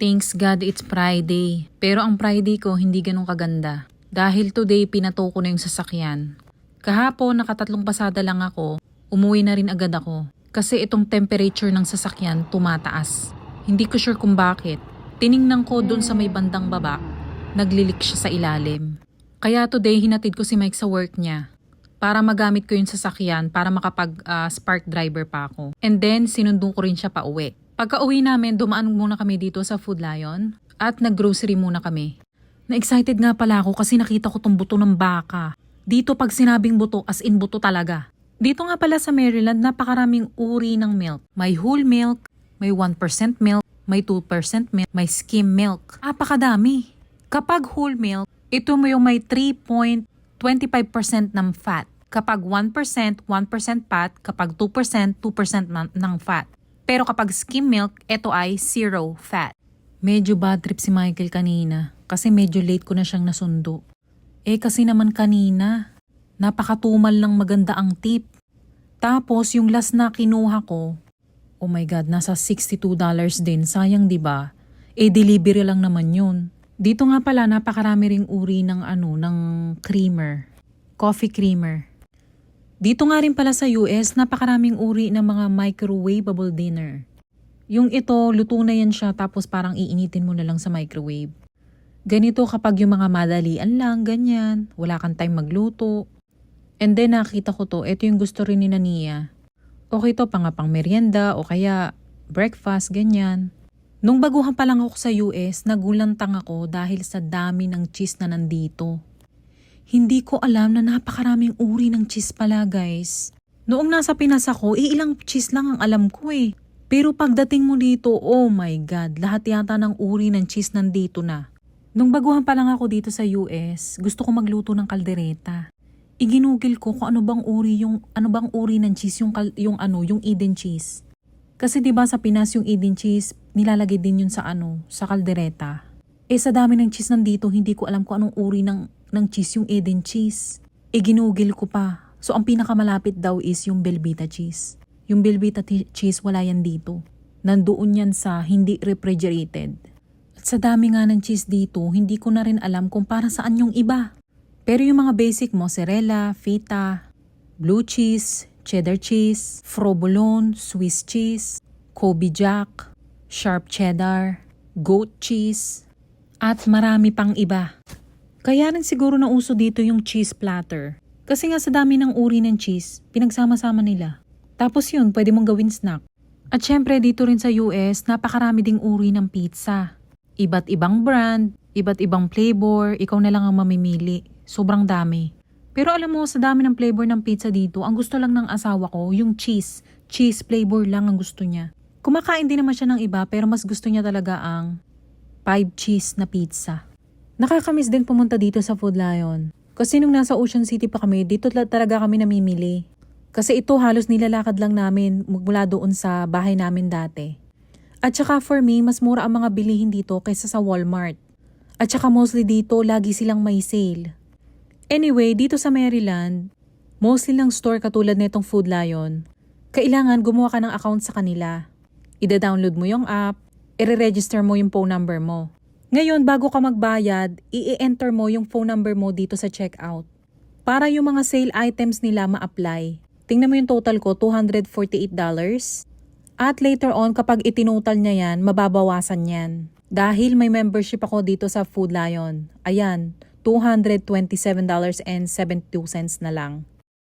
Thanks God it's Friday. Pero ang Friday ko hindi ganun kaganda. Dahil today pinato ko na yung sasakyan. Kahapon nakatatlong pasada lang ako, umuwi na rin agad ako. Kasi itong temperature ng sasakyan tumataas. Hindi ko sure kung bakit. Tiningnan ko dun sa may bandang baba, naglilik siya sa ilalim. Kaya today hinatid ko si Mike sa work niya para magamit ko yung sasakyan para makapag ah, spark driver pa ako. And then sinundong ko rin siya pa uwi. Pagka uwi namin, dumaan muna kami dito sa Food Lion at nag-grocery muna kami. Na-excited nga pala ako kasi nakita ko tong buto ng baka. Dito pag sinabing buto, as in buto talaga. Dito nga pala sa Maryland, napakaraming uri ng milk. May whole milk, may 1% milk, may 2% milk, may skim milk. Apakadami. Kapag whole milk, ito mo yung may 3.25% ng fat. Kapag 1%, 1% fat. Kapag 2%, 2% ng, fat. Pero kapag skim milk, ito ay zero fat. Medyo bad trip si Michael kanina kasi medyo late ko na siyang nasundo. Eh kasi naman kanina, napakatumal ng maganda ang tip. Tapos yung last na kinuha ko, oh my god, nasa $62 din. Sayang 'di ba? Eh delivery lang naman 'yun. Dito nga pala napakarami ring uri ng ano, ng creamer. Coffee creamer. Dito nga rin pala sa US, napakaraming uri ng mga microwavable dinner. Yung ito, luto na yan siya tapos parang iinitin mo na lang sa microwave. Ganito kapag yung mga madalian lang, ganyan. Wala kang time magluto. And then nakita ko to, ito yung gusto rin ni Nania. Okay to pang pang merienda o kaya breakfast, ganyan. Nung baguhan pa lang ako sa US, nagulantang ako dahil sa dami ng cheese na nandito. Hindi ko alam na napakaraming uri ng cheese pala guys. Noong nasa Pinas ako, eh, ilang cheese lang ang alam ko eh. Pero pagdating mo dito, oh my God, lahat yata ng uri ng cheese nandito na. Nung baguhan pa lang ako dito sa US, gusto ko magluto ng kaldereta. Iginugil ko kung ano bang uri yung ano bang uri ng cheese yung kal- yung ano yung Eden cheese. Kasi 'di ba sa Pinas yung Eden cheese nilalagay din yun sa ano sa kaldereta. Eh sa dami ng cheese nandito hindi ko alam kung anong uri ng ng cheese yung Eden cheese. Eh ginugil ko pa. So ang pinakamalapit daw is yung Belvita cheese. Yung Belvita cheese wala yan dito. Nandoon yan sa hindi refrigerated. At sa dami nga ng cheese dito, hindi ko na rin alam kung para saan yung iba. Pero yung mga basic mozzarella, feta, blue cheese, cheddar cheese, provolone, Swiss cheese, Kobe Jack, sharp cheddar, goat cheese, at marami pang iba. Kaya rin siguro na uso dito yung cheese platter. Kasi nga sa dami ng uri ng cheese, pinagsama-sama nila. Tapos yun, pwede mong gawin snack. At syempre dito rin sa US, napakarami ding uri ng pizza. Iba't ibang brand, iba't ibang flavor, ikaw na lang ang mamimili. Sobrang dami. Pero alam mo, sa dami ng flavor ng pizza dito, ang gusto lang ng asawa ko, yung cheese. Cheese flavor lang ang gusto niya. Kumakain din naman siya ng iba, pero mas gusto niya talaga ang five cheese na pizza. Nakakamiss din pumunta dito sa Food Lion. Kasi nung nasa Ocean City pa kami, dito tala- talaga kami namimili. Kasi ito halos nilalakad lang namin magmula doon sa bahay namin dati. At saka for me, mas mura ang mga bilihin dito kaysa sa Walmart. At saka mostly dito, lagi silang may sale. Anyway, dito sa Maryland, mostly lang store katulad nitong Food Lion, kailangan gumawa ka ng account sa kanila. Ida-download mo yung app, i-register mo yung phone number mo. Ngayon, bago ka magbayad, i-enter mo yung phone number mo dito sa checkout. Para yung mga sale items nila ma-apply. Tingnan mo yung total ko, $248. At later on, kapag itinotal niya yan, mababawasan yan. Dahil may membership ako dito sa Food Lion. Ayan, $227.72 na lang.